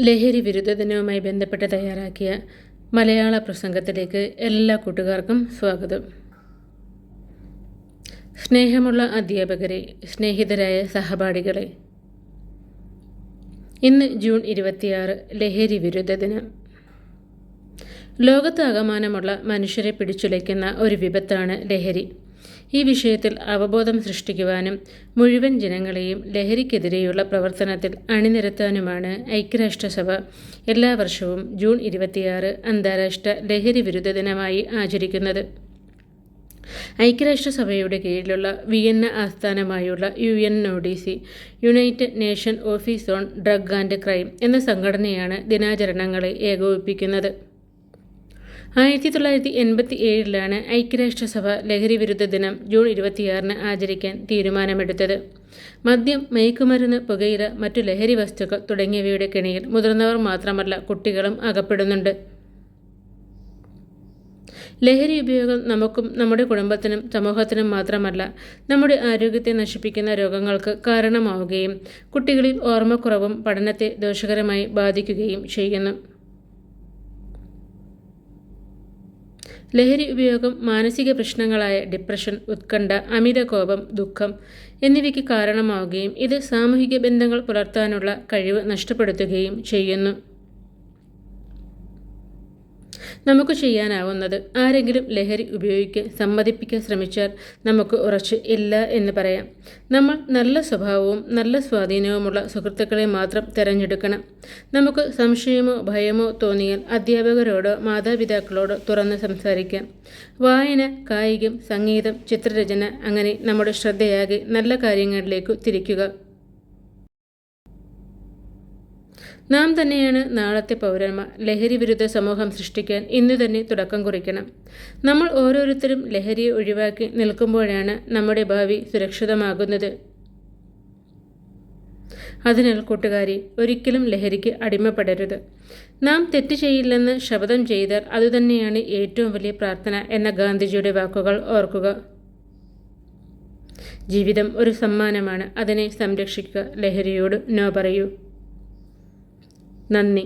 ലഹരി വിരുദ്ധ ദിനവുമായി ബന്ധപ്പെട്ട് തയ്യാറാക്കിയ മലയാള പ്രസംഗത്തിലേക്ക് എല്ലാ കൂട്ടുകാർക്കും സ്വാഗതം. സ്നേഹമുള്ള അധ്യാപകരെ സ്നേഹിതരായ സഹപാഠികളെ ഇന്ന് ജൂൺ ഇരുപത്തിയാറ് ലഹരി വിരുദ്ധ ദിനം. ലോകത്താകമാനമുള്ള മനുഷ്യരെ പിടിച്ചുലയ്ക്കുന്ന ഒരു വിപത്താണ് ലഹരി. ഈ വിഷയത്തിൽ അവബോധം സൃഷ്ടിക്കുവാനും മുഴുവൻ ജനങ്ങളെയും ലഹരിക്കെതിരെയുള്ള പ്രവർത്തനത്തിൽ അണിനിരത്താനുമാണ് ഐക്യരാഷ്ട്രസഭ എല്ലാ വർഷവും ജൂൺ ഇരുപത്തിയാറ് അന്താരാഷ്ട്ര ലഹരി വിരുദ്ധ ദിനമായി ആചരിക്കുന്നത്. ഐക്യരാഷ്ട്രസഭയുടെ കീഴിലുള്ള വിയന്ന ആസ്ഥാനമായുള്ള U N O D C united nation office on drug and crime എന്ന സംഘടനയാണ് ദിനാചരണങ്ങളെ ഏകോപിപ്പിക്കുന്നത്. ആയിരത്തി തൊള്ളായിരത്തി എൺപത്തി ഏഴിലാണ് ഐക്യരാഷ്ട്രസഭ ലഹരി വിരുദ്ധ ദിനം ജൂൺ ഇരുപത്തിയാറിന് ആചരിക്കാൻ തീരുമാനമെടുത്തത്. മദ്യം മയക്കുമരുന്ന് പുകയില മറ്റു ലഹരി വസ്തുക്കൾ തുടങ്ങിയവയുടെ കെണിയിൽ മുതിർന്നവർ മാത്രമല്ല കുട്ടികളും അകപ്പെടുന്നുണ്ട്. ലഹരി ഉപയോഗം നമുക്കും നമ്മുടെ കുടുംബത്തിനും സമൂഹത്തിനും മാത്രമല്ല നമ്മുടെ ആരോഗ്യത്തെ നശിപ്പിക്കുന്ന രോഗങ്ങൾക്ക് കാരണമാവുകയും കുട്ടികളിൽ ഓർമ്മക്കുറവും പഠനത്തെ ദോഷകരമായി ബാധിക്കുകയും ചെയ്യുന്നു. ലഹരി ഉപയോഗം മാനസിക പ്രശ്നങ്ങളായ ഡിപ്രഷൻ ഉത്കണ്ഠ അമിത കോപം ദുഃഖം എന്നിവയ്ക്ക് കാരണമാവുകയും ഇത് സാമൂഹിക ബന്ധങ്ങൾ പുലർത്താനുള്ള കഴിവ് നഷ്ടപ്പെടുത്തുകയും ചെയ്യുന്നു. നമുക്ക് ചെയ്യാനാവുന്നത്. ആരെങ്കിലും ലഹരി ഉപയോഗിക്കാൻ സമ്മതിപ്പിക്കാൻ ശ്രമിച്ചാൽ നമുക്ക് ഉറച്ച് ഇല്ല എന്ന് പറയാം. നമ്മൾ നല്ല സ്വഭാവവും നല്ല സ്വാധീനവുമുള്ള സുഹൃത്തുക്കളെ മാത്രം തിരഞ്ഞെടുക്കണം. നമുക്ക് സംശയമോ ഭയമോ തോന്നിയാൽ അധ്യാപകരോടോ മാതാപിതാക്കളോടോ തുറന്ന് സംസാരിക്കാം. വായന കായികം സംഗീതം ചിത്രരചന അങ്ങനെ നമ്മുടെ ശ്രദ്ധയാകെ നല്ല കാര്യങ്ങളിലേക്ക് തിരിക്കുക. നാം തന്നെയാണ് നാളത്തെ പൗരന്മാർ. ലഹരി വിരുദ്ധ സമൂഹം സൃഷ്ടിക്കാൻ ഇന്നു തന്നെ തുടക്കം കുറിക്കണം. നമ്മൾ ഓരോരുത്തരും ലഹരിയെ ഒഴിവാക്കി നിൽക്കുമ്പോഴാണ് നമ്മുടെ ഭാവി സുരക്ഷിതമാകുന്നത്. അതിനാൽ കൂട്ടുകാരി ഒരിക്കലും ലഹരിക്ക് അടിമപ്പെടരുത്. നാം തെറ്റ് ചെയ്യില്ലെന്ന് ശപഥം ചെയ്താൽ അതുതന്നെയാണ് ഏറ്റവും വലിയ പ്രാർത്ഥന എന്ന ഗാന്ധിജിയുടെ വാക്കുകൾ ഓർക്കുക. ജീവിതം ഒരു സമ്മാനമാണ്. അതിനെ സംരക്ഷിക്കുക. ലഹരിയോട് നോ പറയൂ. നന്ദി